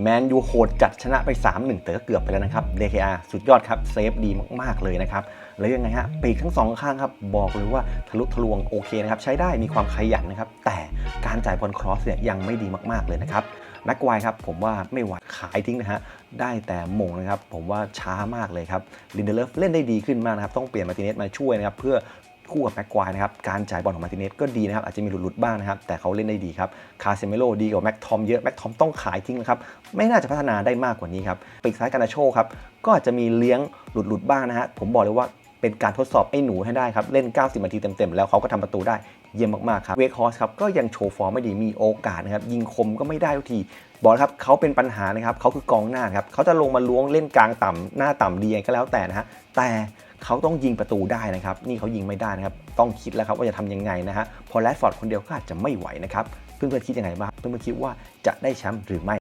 แมนยูโหดจัดชนะไป 3-1 แต่ก็เกือบไปแล้วนะครับ DKR สุดยอดครับ เซฟดีมากๆเลยนะครับ แล้วยังไงฮะ ปีกทั้งสองข้างครับ บอกเลยว่าทะลุทะลวงโอเคนะครับ ใช้ได้มีความขยันนะครับ แต่การจ่ายบอลครอสเนี่ยยังไม่ดีมากๆเลยนะครับแม็กไวครับ ผมว่าไม่ไหวขายทิ้งนะฮะ ได้แต่หมงนะครับ ผมว่าช้ามากเลยครับลินเดเลฟเล่นได้ดีขึ้นมากนะครับ ต้องเปลี่ยนมาติเนสมาช่วยนะครับ เพื่อ คู่กับแม็กควายนะครับการจ่ายบอลของมาติเนสก็ดีนะครับอาจจะมีหลุดๆบ้างนะครับแต่เขาเล่นได้ดีครับคาเซเมโลดีกว่าแม็กทอมเยอะแม็กทอมต้องขายทิ้งนะครับไม่น่าจะพัฒนาได้มากกว่านี้ครับปีกซ้ายการนาโชครับก็อาจจะมีเลี้ยงหลุดๆบ้างนะฮะผมบอกเลยว่าเป็นการทดสอบไอ้หนูให้ได้ครับ เล่น 90 นาทีเต็ม ๆ แล้วเขาก็ทำประตูได้เยี่ยมมาก ๆ ครับ เวคฮอสครับ ก็ยังโชว์ฟอร์มไม่ดีมีโอกาสนะครับ ยิงคมก็ไม่ได้ทุกที บอกแล้วครับเขาเป็นปัญหานะครับเขาคือกองหน้าครับเขาจะลงมาล้วงเล่นกลางต่ำหน้าต่ำดียังไงก็แล้วแต่นะฮะแต่ เขาต้องยิงประตูได้นะครับ นี่เขายิงไม่ได้นะครับ ต้องคิดแล้วครับว่าจะทำยังไงนะฮะ พอแรดฟอร์ดคนเดียวก็อาจจะไม่ไหวนะครับ เพื่อนๆคิดยังไงบ้าง เพื่อนๆคิดว่าจะได้แชมป์หรือไม่